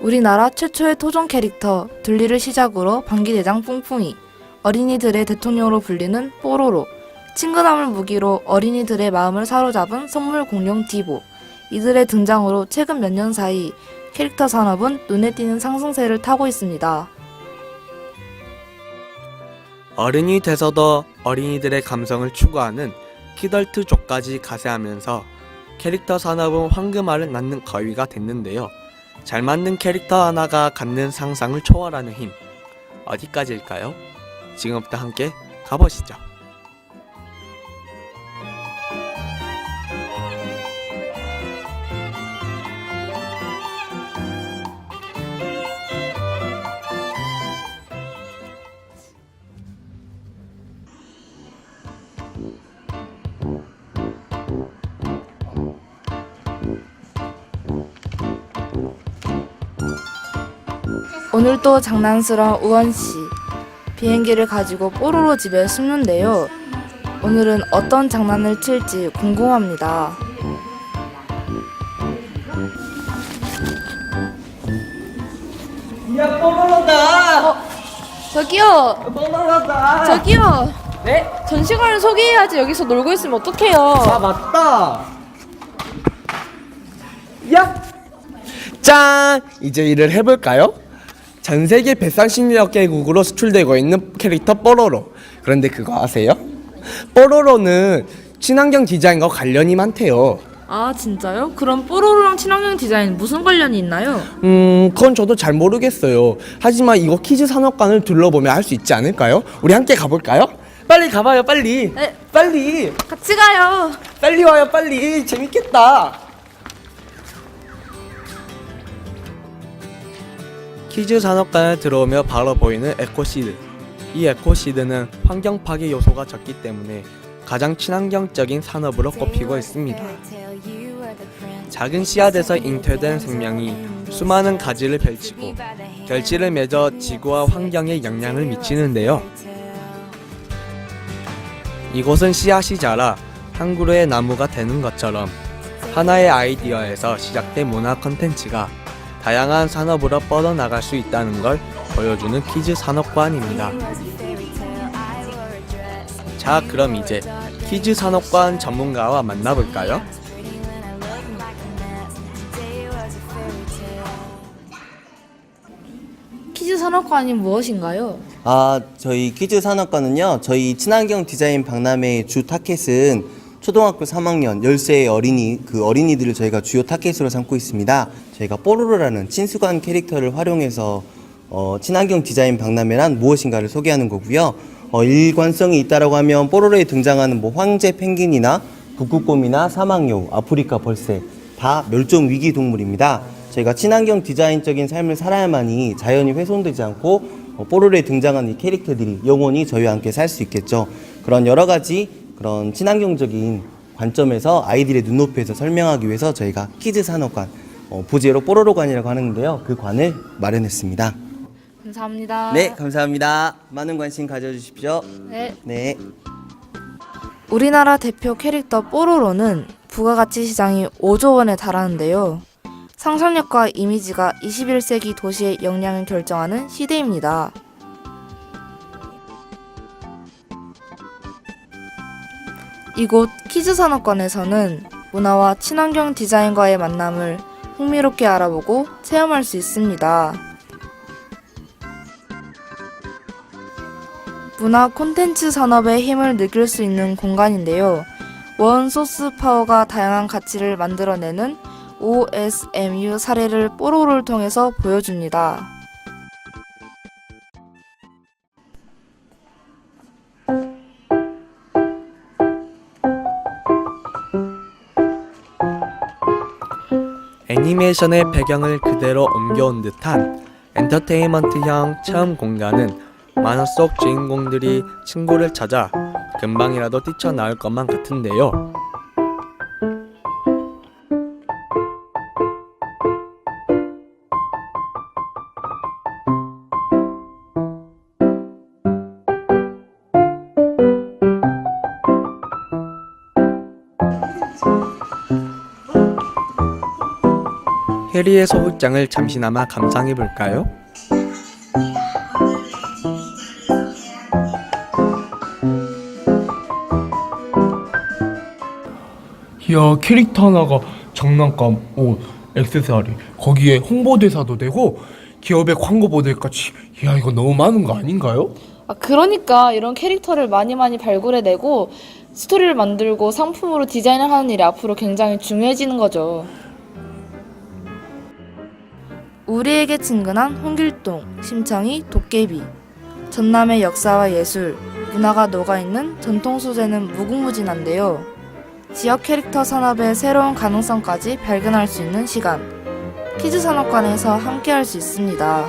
우리나라 최초의 토종 캐릭터 둘리를 시작으로 방기대장 뿡뿡이, 어린이들의 대통령으로 불리는 뽀로로, 친근함을 무기로 어린이들의 마음을 사로잡은 선물 공룡 디보, 이들의 등장으로 최근 몇 년 사이 캐릭터 산업은 눈에 띄는 상승세를 타고 있습니다. 어른이 돼서도 어린이들의 감성을 추구하는 키덜트족까지 가세하면서 캐릭터 산업은 황금알을 낳는 거위가 됐는데요. 잘 만든 캐릭터 하나가 갖는 상상을 초월하는 힘. 어디까지일까요? 지금부터 함께 가보시죠. 오늘도 장난스러운 우원 씨. 비행기를 가지고 뽀로로 집에 숨는데요. 오늘은 어떤 장난을 칠지 궁금합니다. 야 뽀로로다 저기요, 뽀로로다 저기요. 네? 전시관을 소개해야지 여기서 놀고 있으면 어떡해요? 아 맞다 야! 짠! 이제 일을 해볼까요? 전 세계 136 개국으로 수출되고 있는 캐릭터 뽀로로 그런데 그거 아세요? 뽀로로는 친환경 디자인과 관련이 많대요 아 진짜요? 그럼 뽀로로랑 친환경 디자인 무슨 관련이 있나요? 음 그건 저도 잘 모르겠어요 하지만 이거 키즈 산업관을 둘러보면 알 수 있지 않을까요? 우리 함께 가볼까요? 빨리 가봐요 빨리 네. 빨리 같이 가요. 빨리 와요 빨리 재밌겠다 키즈 산업관에 들어오며 바로 보이는 에코시드. 이 에코시드는 환경 파괴 요소가 적기 때문에 가장 친환경적인 산업으로 꼽히고 있습니다. 작은 씨앗에서 잉태된 생명이 수많은 가지를 펼치고 결실을 맺어 지구와 환경에 영향을 미치는데요. 이곳은 씨앗이 자라 한 그루의 나무가 되는 것처럼 하나의 아이디어에서 시작된 문화 컨텐츠가 다양한 산업으로 뻗어나갈 수 있다는 걸 보여주는 퀴즈 산업관입니다. 자, 그럼 이제 퀴즈 산업관 전문가와 만나볼까요? 키즈 산업관이 무엇인가요? 아, 저희 퀴즈 산업과는요. 저희 친환경 디자인 박람회 주 타켓은 초등학교 3학년 10세의 어린이 그 어린이들을 저희가 주요 타켓으로 삼고 있습니다. 저희가 뽀로로라는 친숙한 캐릭터를 활용해서 어, 친환경 디자인 박람회란 무엇인가를 소개하는 거고요. 어, 일관성이 있다라고 하면 뽀로로에 등장하는 뭐 황제 펭귄이나 북극곰이나 사막여우, 아프리카 벌새 다 멸종 위기 동물입니다. 저희가 친환경 디자인적인 삶을 살아야만이 자연이 훼손되지 않고 어, 뽀로로에 등장하는 이 캐릭터들이 영원히 저희와 함께 살 수 있겠죠. 그런 여러 가지 그런 친환경적인 관점에서 아이들의 눈높이에서 설명하기 위해서 저희가 키즈 산업관, 어, 부제로 뽀로로관이라고 하는데요. 그 관을 마련했습니다. 감사합니다. 네, 감사합니다. 많은 관심 가져주십시오. 네. 네. 우리나라 대표 캐릭터 뽀로로는 부가가치 시장이 5조 원에 달하는데요. 상상력과 이미지가 21세기 도시의 역량을 결정하는 시대입니다. 이곳 키즈산업관에서는 문화와 친환경 디자인과의 만남을 흥미롭게 알아보고 체험할 수 있습니다. 문화 콘텐츠 산업의 힘을 느낄 수 있는 공간인데요. 원 소스 파워가 다양한 가치를 만들어내는 OSMU 사례를 뽀로로를 통해서 보여줍니다. 애니메이션의 배경을 그대로 옮겨온 듯한 엔터테인먼트형 체험 공간은 만화 속 주인공들이 친구를 찾아 금방이라도 뛰쳐나올 것만 같은데요. 해리의 소극장을 잠시나마 감상해 볼까요? 이야 캐릭터 하나가 장난감, 옷, 액세서리 거기에 홍보대사도 되고 기업의 광고 모델까지 이야 이거 너무 많은 거 아닌가요? 아, 그러니까 이런 캐릭터를 많이 많이 발굴해내고 스토리를 만들고 상품으로 디자인을 하는 일이 앞으로 굉장히 중요해지는 거죠. 우리에게 친근한 홍길동, 심청이 도깨비. 전남의 역사와 예술, 문화가 녹아있는 전통 소재는 무궁무진한데요. 지역 캐릭터 산업의 새로운 가능성까지 발견할 수 있는 시간. 키즈 산업관에서 함께 할 수 있습니다.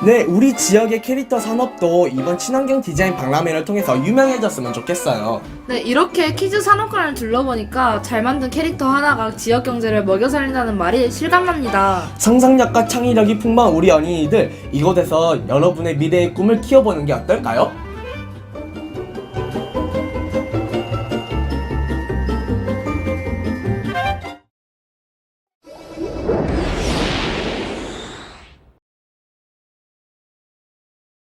네, 우리 지역의 캐릭터 산업도 이번 친환경 디자인 박람회를 통해서 유명해졌으면 좋겠어요. 네, 이렇게 키즈 산업관을 둘러보니까 잘 만든 캐릭터 하나가 지역 경제를 먹여 살린다는 말이 실감납니다. 상상력과 창의력이 풍부한 우리 어린이들 이곳에서 여러분의 미래의 꿈을 키워보는 게 어떨까요?